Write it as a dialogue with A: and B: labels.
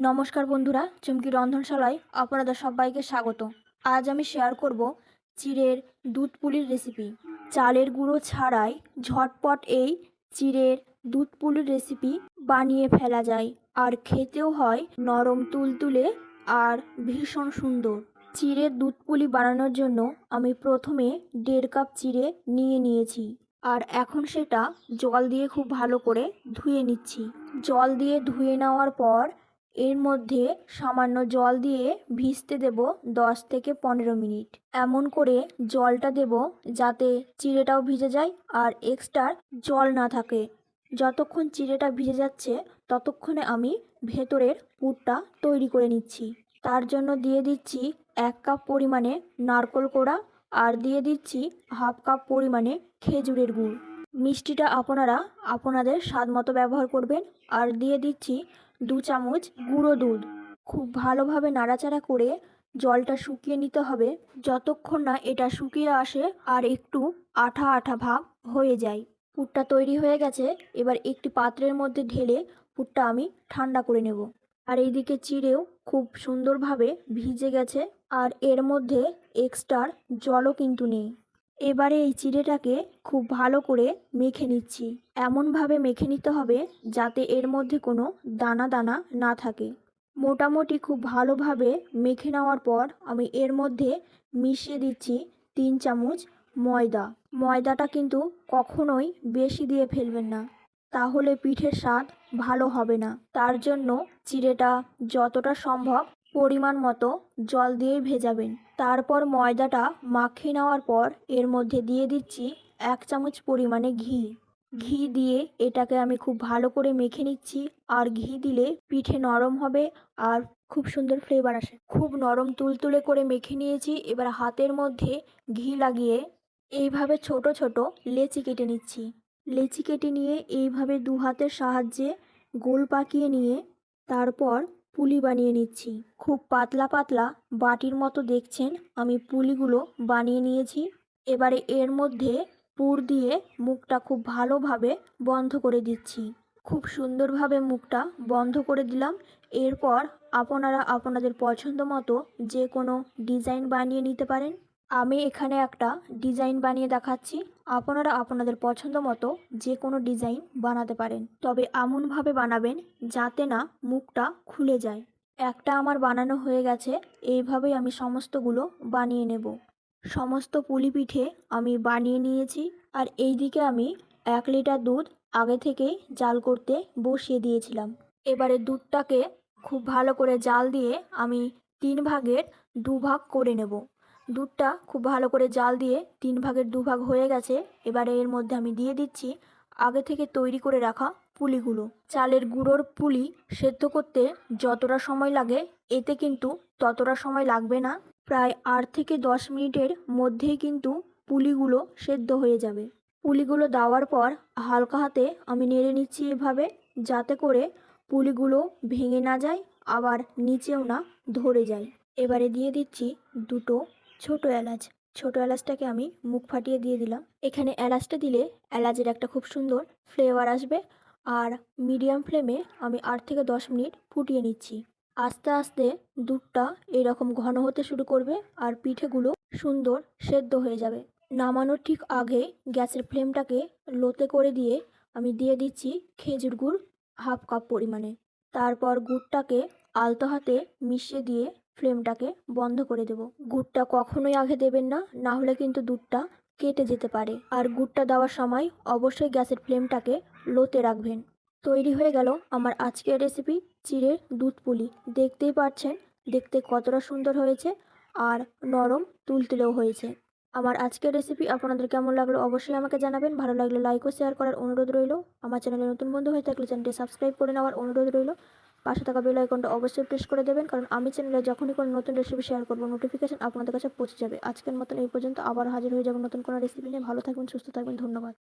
A: নমস্কার বন্ধুরা, চুমকি রন্ধনশালায় আপনাদের সবাইকে স্বাগত। আজ আমি শেয়ার করব চিড়ের দুধ পুলির রেসিপি চালের গুঁড়ো ছাড়াই ঝটপট এই চিড়ের দুধ পুলির রেসিপি বানিয়ে ফেলা যায়। আর খেতেও হয় নরম তুলতুলে আর ভীষণ সুন্দর। চিড়ের দুধ পুলি বানানোর জন্য আমি প্রথমে দেড় কাপ চিড়ে নিয়ে নিয়েছি। আর এখন সেটা জল দিয়ে খুব ভালো করে ধুয়ে নিচ্ছি। জল দিয়ে ধুয়ে নেওয়ার পর এর মধ্যে সামান্য জল দিয়ে ভিজতে দেব দশ থেকে পনেরো মিনিট। এমন করে জলটা দেব যাতে চিড়েটাও ভিজে যায় আর এক্সট্রা জল না থাকে। যতক্ষণ চিড়েটা ভিজে যাচ্ছে, ততক্ষণে আমি ভেতরের পুরটা তৈরি করে নিচ্ছি। তার জন্য দিয়ে দিচ্ছি এক কাপ পরিমাণে নারকোল কোড়া আর দিয়ে দিচ্ছি হাফ কাপ পরিমাণে খেজুরের গুড়। মিষ্টিটা আপনারা আপনাদের স্বাদ মতো ব্যবহার করবেন আর দিয়ে দিচ্ছি দু চামচ গুঁড়ো দুধ। খুব ভালোভাবে নাড়াচাড়া করে জলটা শুকিয়ে নিতে হবে। যতক্ষণ না এটা শুকিয়ে আসে আর একটু আঠা আঠা ভাব হয়ে যায়। পুরটা তৈরি হয়ে গেছে। এবার একটি পাত্রের মধ্যে ঢেলে পুরটা আমি ঠান্ডা করে নেব। আর এইদিকে চিড়েও খুব সুন্দরভাবে ভিজে গেছে। আর এর মধ্যে এক্সট্রার জলও কিন্তু নেই। এবারে এই চিড়েটাকে খুব ভালো করে মেখে নিচ্ছি। এমনভাবে মেখে নিতে হবে যাতে এর মধ্যে কোনো দানা দানা না থাকে। মোটামুটি খুব ভালোভাবে মেখে নেওয়ার পর আমি এর মধ্যে মিশিয়ে দিচ্ছি তিন চামচ ময়দা। ময়দাটা কিন্তু কখনোই বেশি দিয়ে ফেলবেন না। তাহলে পিঠের স্বাদ ভালো হবে না। তার জন্য চিড়েটা যতটা সম্ভব পরিমাণ মতো জল দিয়ে ভেজাবেন। তারপর ময়দাটা মাখিয়ে নেওয়ার পর এর মধ্যে দিয়ে দিচ্ছি এক চামচ পরিমাণে ঘি। ঘি দিয়ে এটাকে আমি খুব ভালো করে মেখে নিচ্ছি আর ঘি দিলে পিঠে নরম হবে আর খুব সুন্দর ফ্লেভার আসে। খুব নরম তুলতুলে করে মেখে নিয়েছি, এবার হাতের মধ্যে ঘি লাগিয়ে এইভাবে ছোট ছোট লেচি কেটে নিচ্ছি। লেচি কেটে নিয়ে এইভাবে দু হাতের সাহায্যে গোল পাকিয়ে নিয়ে তারপর পুলি বানিয়ে নিচ্ছি। খুব পাতলা পাতলা বাটির মতো দেখছেন আমি পুলিগুলো বানিয়ে নিয়েছি। এবারে এর মধ্যে পুর দিয়ে মুখটা খুব ভালোভাবে বন্ধ করে দিচ্ছি। খুব সুন্দরভাবে মুখটা বন্ধ করে দিলাম। এরপর আপনারা আপনাদের পছন্দ মতো যে কোনো ডিজাইন বানিয়ে নিতে পারেন। আমি এখানে একটা ডিজাইন বানিয়ে দেখাচ্ছি। আপনারা আপনাদের পছন্দ মতো যে কোনো ডিজাইন বানাতে পারেন। তবে এমনভাবে বানাবেন যাতে না মুখটা খুলে যায়। একটা আমার বানানো হয়ে গেছে, এইভাবেই আমি সমস্তগুলো বানিয়ে নেব। সমস্ত পুলি পিঠে আমি বানিয়ে নিয়েছি আর এই দিকে আমি এক লিটার দুধ আগে থেকেই জাল করতে বসিয়ে দিয়েছিলাম। এবারে দুধটাকে খুব ভালো করে জাল দিয়ে আমি তিন ভাগের দু ভাগ করে নেব। দুধটা খুব ভালো করে জাল দিয়ে তিন ভাগের দু ভাগ হয়ে গেছে, এবারে এর মধ্যে আমি দিয়ে দিচ্ছি আগে থেকে তৈরি করে রাখা পুলিগুলো। চালের গুঁড়োর পুলি সেদ্ধ করতে যতটা সময় লাগে, এতে কিন্তু ততটা সময় লাগবে না, প্রায় আট থেকে দশ মিনিটের মধ্যেই কিন্তু পুলিগুলো সেদ্ধ হয়ে যাবে। পুলিগুলো দেওয়ার পর হালকা হাতে আমি নেড়ে নিচ্ছি এভাবে, যাতে করে পুলিগুলো ভেঙে না যায়, আবার নিচেও না ধরে যায়। এবারে দিয়ে দিচ্ছি দুটো ছোট এলাচ। ছোট এলাচটাকে আমি মুখ ফাটিয়ে দিয়ে দিলাম। এখানে এলাচটা দিলে এলাচের একটা খুব সুন্দর ফ্লেভার আসবে। আর মিডিয়াম ফ্লেমে আমি আট থেকে দশ মিনিট ফুটিয়ে নিচ্ছি। আস্তে আস্তে দুধটা এরকম ঘন হতে শুরু করবে আর পিঠেগুলো সুন্দর সেদ্ধ হয়ে যাবে। নামানোর ঠিক আগে গ্যাসের ফ্লেমটাকে লোতে করে দিয়ে আমি দিয়ে দিচ্ছি খেজুর গুড় হাফ কাপ পরিমাণে। তারপর গুড়টাকে আলতো হাতে মিশিয়ে দিয়ে ফ্লেমটাকে বন্ধ করে দেব। গুড়টা কখনোই আগে দেবেন না না হলে কিন্তু দুধটা কেটে যেতে পারে। আর গুড়টা দেওয়ার সময় অবশ্যই গ্যাসের ফ্লেমটাকে লোতে রাখবেন। তৈরি হয়ে গেল আমার আজকের রেসিপি চিড়ের দুধ পুলি। দেখতেই পাচ্ছেন, দেখতে কতটা সুন্দর হয়েছে আর নরম তুলতুলেও হয়েছে। আমার আজকের রেসিপি আপনাদের কেমন লাগল অবশ্যই আমাকে জানাবেন। ভালো লাগলে লাইক ও শেয়ার করার অনুরোধ রইল। আমার চ্যানেলে নতুন বন্ধু হয়ে থাকলে চ্যানেলটি সাবস্ক্রাইব করে নেওয়ার অনুরোধ রইল। পাশে থাকা বেল আইকনটা অবশ্যই প্রেস করে দেবেন, কারণ আমি চ্যানেলে যখনই কোনো নতুন রেসিপি শেয়ার করব নোটিফিকেশন আপনাদের কাছে পৌঁছে যাবে। আজকের মতন এই পর্যন্ত আবার হাজির হয়ে যাব নতুন কোনো রেসিপি নিয়ে। ভালো থাকবেন, সুস্থ থাকবেন, ধন্যবাদ।